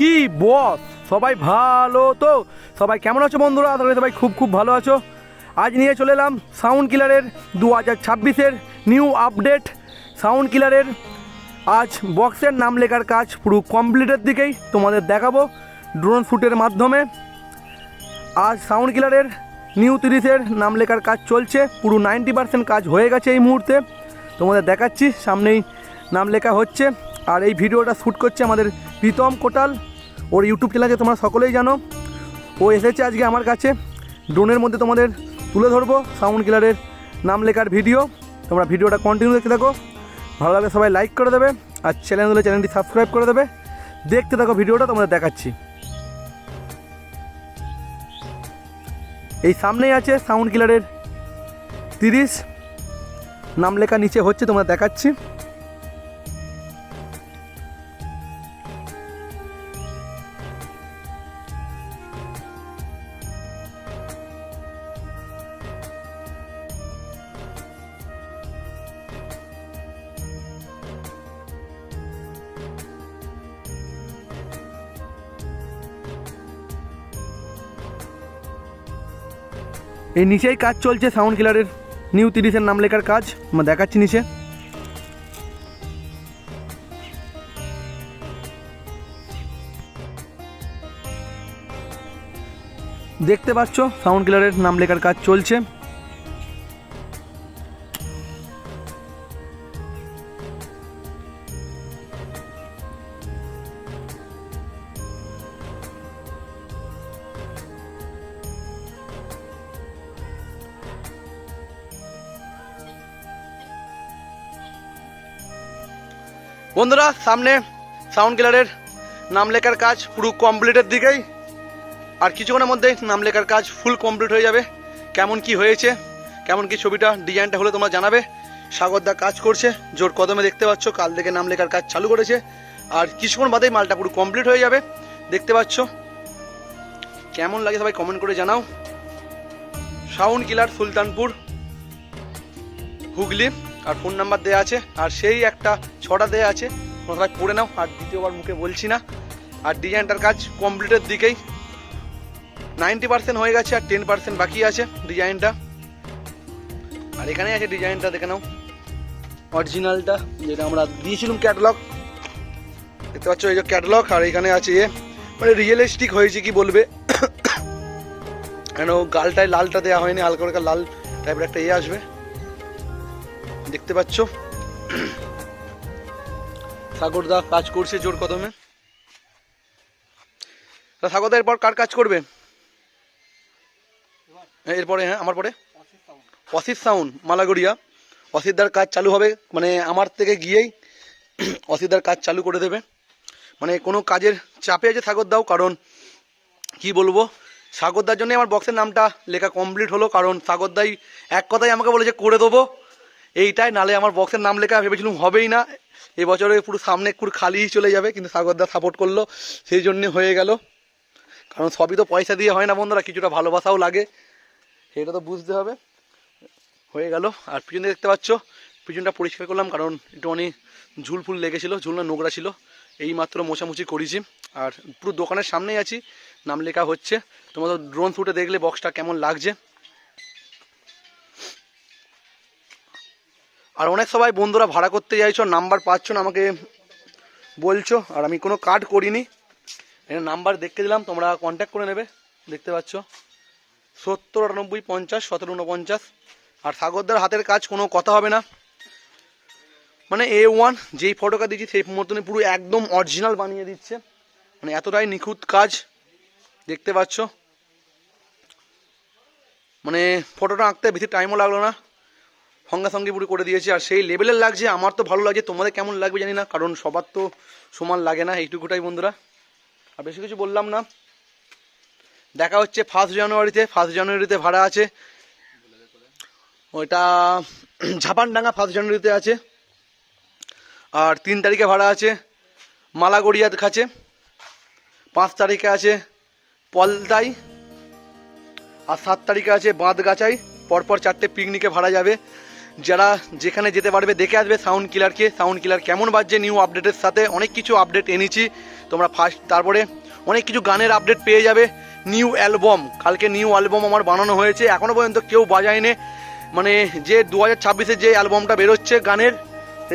কি বস? সবাই ভালো তো? সবাই কেমন আছো বন্ধুরা? তাহলে সবাই খুব খুব ভালো আছো। আজ নিয়ে চলে এলাম সাউন্ড কিলারের দু হাজার ছাব্বিশের নিউ আপডেট সাউন্ড কিলারের। আজ বক্সের নাম লেখার কাজ পুরো কমপ্লিটের দিকেই তোমাদের দেখাবো ড্রোন শ্যুটের মাধ্যমে। আজ সাউন্ড কিলারের নিউ তিরিশের নাম লেখার কাজ চলছে, পুরো নাইনটি পার্সেন্ট কাজ হয়ে গেছে এই মুহূর্তে। তোমাদের দেখাচ্ছি, সামনেই নাম লেখা হচ্ছে। আর এই ভিডিওটা শ্যুট করছে আমাদের প্রীতম কোটাল। ওর ইউটিউব চ্যানেলে তোমরা সকলেই জানো। ও এসেছে আজকে আমার কাছে। ড্রোনের মধ্যে তোমাদের তুলে ধরবো সাউন্ড কিলারের নাম লেখার ভিডিও তোমরা ভিডিওটা কন্টিনিউ দেখতে থাকো। ভালো লাগলে সবাই লাইক করে দেবে, আর চ্যানেল হলে চ্যানেলটি সাবস্ক্রাইব করে দেবে। দেখতে থাকো ভিডিওটা তোমাদের দেখাচ্ছি। এই সামনেই আছে সাউন্ড কিলারের তিরিশ। নাম লেখা নিচে হচ্ছে, তোমরা দেখাচ্ছি। এই নিচেই কাজ চলছে সাউন্ড কিলারের। নিউ তিরিশের নাম লেখার কাজ। আমরা দেখাচ্ছি নিচে। দেখতে পাচ্ছ, সাউন্ড কিলারের নাম লেখার কাজ চলছে। বন্ধুরা, সামনে সাউন্ড কিলারের নাম লেখার কাজ পুরো কমপ্লিটের দিকেই। আর কিছুক্ষণের মধ্যেই নাম লেখার কাজ ফুল কমপ্লিট হয়ে যাবে। কেমন কি হয়েছে, কেমন কি ছবিটা ডিজাইনটা হলে তোমরা জানাবে। সাগরদা কাজ করছে, জোর কদমে দেখতে পাচ্ছ, কাল থেকে নাম লেখার কাজ চালু করেছে। আর কিছুক্ষণ বাদেই মালটা পুরো কমপ্লিট হয়ে যাবে, দেখতে পাচ্ছ। কেমন লাগে সবাই কমেন্ট করে জানাও। Sound killer Sultanpur, Hooghly. আর ফোন নাম্বার দেওয়া আছে, আর সেই একটা ছটা দেওয়া আছে। তোমরা পড়ে নাও, আর দ্বিতীয়বার মুখে বলছি না। আর ডিজাইনটার কাজ কমপ্লিটের দিকেই। নাইনটি পার্সেন্ট হয়ে গেছে আর টেন পার্সেন্ট বাকি আছে ডিজাইনটা আর এখানেই আছে ডিজাইনটা দেখে নাও। অরিজিনালটা যেটা আমরা দিয়েছিলাম ক্যাটলগ দেখতে পাচ্ছ এই যে ক্যাটলগ আর এখানে আছে এ মানে রিয়েলিস্টিক হয়েছে কি বলবে। কেন গালটায় লালটা দেওয়া হয়নি, হালকা হালকা লাল টাইপের একটা ইয়ে আসবে। দেখতে পাচ্ছ? সাগরদা কাজ করছে জোর কদমে। সাগরদা এরপর কার কাজ করবে? হ্যাঁ, এরপরে হ্যাঁ আমার পরে? অসিত সাউন্ড মালাগড়িয়া। অসিতদার কাজ চালু হবে মানে আমার থেকে গিয়েই অসিতদার কাজ চালু করে দেবে। মানে কোনো কাজের চাপে আছে সাগরদাও কারণ কি বলব সাগরদার জন্য আমার বক্সের নামটা লেখা কমপ্লিট হলো কারণ সাগরদাই এক কথাই আমাকে বলেছে করে দেবো। এইটাই, নালে আমার বক্সের নাম লেখা ভেবেছিলাম হবেই না। এবছরে পুরো সামনে পুরো খালিই চলে যাবে, কিন্তু সাগরদা সাপোর্ট করল, সেই জন্যে হয়ে গেল। কারণ সবই তো পয়সা দিয়ে হয় না বন্ধুরা, কিছুটা ভালোবাসাও লাগে। সেটা তো বুঝতে হবে। হয়ে গেল। আর পিছনে দেখতে পাচ্ছ, পিছনটা পরিষ্কার করলাম, কারণ একটু অনেক ঝুল ফুল লেগেছিলো ঝুলনা নোংরা ছিল। এই মাত্র মোছামুছি করেছি। আর পুরো দোকানের সামনেই আছি, নাম লেখা হচ্ছে। তোমাদের ড্রোন শ্যুটে দেখলে বক্সটা কেমন লাগছে। আর অনেক সবাই বন্ধুরা ভাড়া করতে চাইছো নাম্বার পাচ্ছ না, আমাকে বলছো। আর আমি কোনো কার্ড করিনি। এখানে নাম্বার দেখতে দিলাম, তোমরা কন্ট্যাক্ট করে নেবে, দেখতে পাচ্ছ। সত্তর আটানব্বই পঞ্চাশ, সতেরো উনপঞ্চাশ আর সাগরদার হাতের কাজ কোনো কথা হবে না। মানে এ ওয়ান যেই ফটোটা দিচ্ছি সেই মতনই পুরো একদম অরিজিনাল বানিয়ে দিচ্ছে। মানে এতটাই নিখুঁত কাজ, দেখতে পাচ্ছ। মানে ফটোটা আঁকতে বেশি টাইমও লাগল না। সঙ্গে পুরো করে দিয়েছি, আর সেই লেভেলের লাগছে। আমার তো ভালো লাগছে। তোমাদের কেমন লাগবে জানি না, কারণ সবার তো সমান লাগে না। এইটুকুটাই বন্ধুরা। আর বেশি কিছু বললাম না। দেখা হচ্ছে ফার্স্ট জানুয়ারিতে ফার্স্ট জানুয়ারিতে ভাড়া আছে। ওইটা ঝাপানডাঙ্গা ফার্স্ট জানুয়ারিতে আছে। আর তিন তারিখে ভাড়া আছে মালাগড়িয়ার কাছে। পাঁচ তারিখে আছে পলতাই আর সাত তারিখে আছে বাঁধগাছাই। পরপর চারটে পিকনিকে ভাড়া যাবে। যারা যেখানে যেতে পারবে দেখে আসবে সাউন্ড কিলারকে সাউন্ড কিলার কেমন বাজছে নিউ আপডেটের সাথে। অনেক কিছু আপডেট এনেছি। তোমরা ফার্স্ট তারপরে অনেক কিছু গানের আপডেট পেয়ে যাবে নিউ অ্যালবাম কালকে নিউ অ্যালবাম আমার বানানো হয়েছে। এখনও পর্যন্ত কেউ বাজায়নি। মানে যে দু হাজার ছাব্বিশে যে অ্যালবামটা বেরোচ্ছে গানের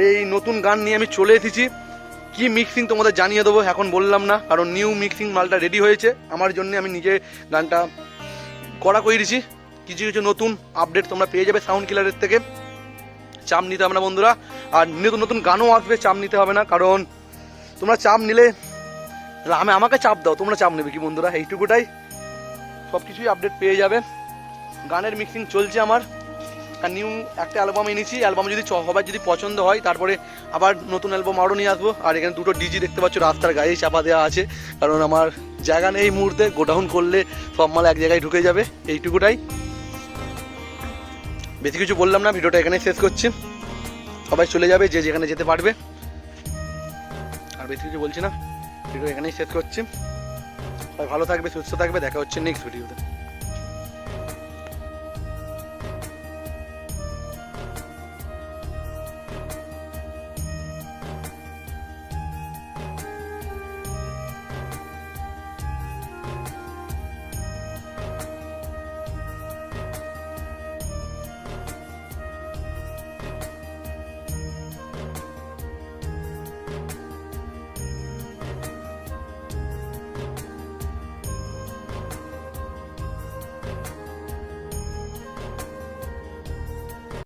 এই নতুন গান নিয়ে আমি চলে এসেছি। কি মিক্সিং তোমাদের জানিয়ে দেবো এখন বললাম না। কারণ নিউ মিক্সিং মালটা রেডি হয়েছে। আমার জন্য আমি নিজে গানটা করা করেছি কিছু কিছু নতুন আপডেট তোমরা পেয়ে যাবে সাউন্ড কিলারের থেকে। চাপ নিতে হবে না বন্ধুরা। আর নতুন নতুন গানও আসবে, চাপ নিতে হবে না, কারণ তোমরা চাপ নিলে আমি আমাকে চাপ দাও, তোমরা চাপ নেবে কি বন্ধুরা? এইটুকুটাই। সব কিছুই আপডেট পেয়ে যাবে। গানের মিক্সিং চলছে আমার। আর নিউ একটা অ্যালবাম এনেছি। অ্যালবাম যদি সবার যদি পছন্দ হয়, তারপরে আবার নতুন অ্যালবাম আরও নিয়ে আসব। আর এখানে দুটো ডিজি দেখতে পাচ্ছ, রাস্তার গায়েই চাপা দেওয়া আছে। কারণ আমার জায়গা নেই এই মুহূর্তে, গোডাউন করলে সব মাল এক জায়গায় ঢুকে যাবে। এইটুকুটাই। বেশি কিছু বললাম না, ভিডিওটা এখানেই শেষ করছি। সবাই চলে যাবে যে যেখানে যেতে পারবে। আর বেশি কিছু বলছি না, ভিডিও এখানেই শেষ করছি। সবাই ভালো থাকবে, সুস্থ থাকবে, দেখা হচ্ছে নেক্সট ভিডিওতে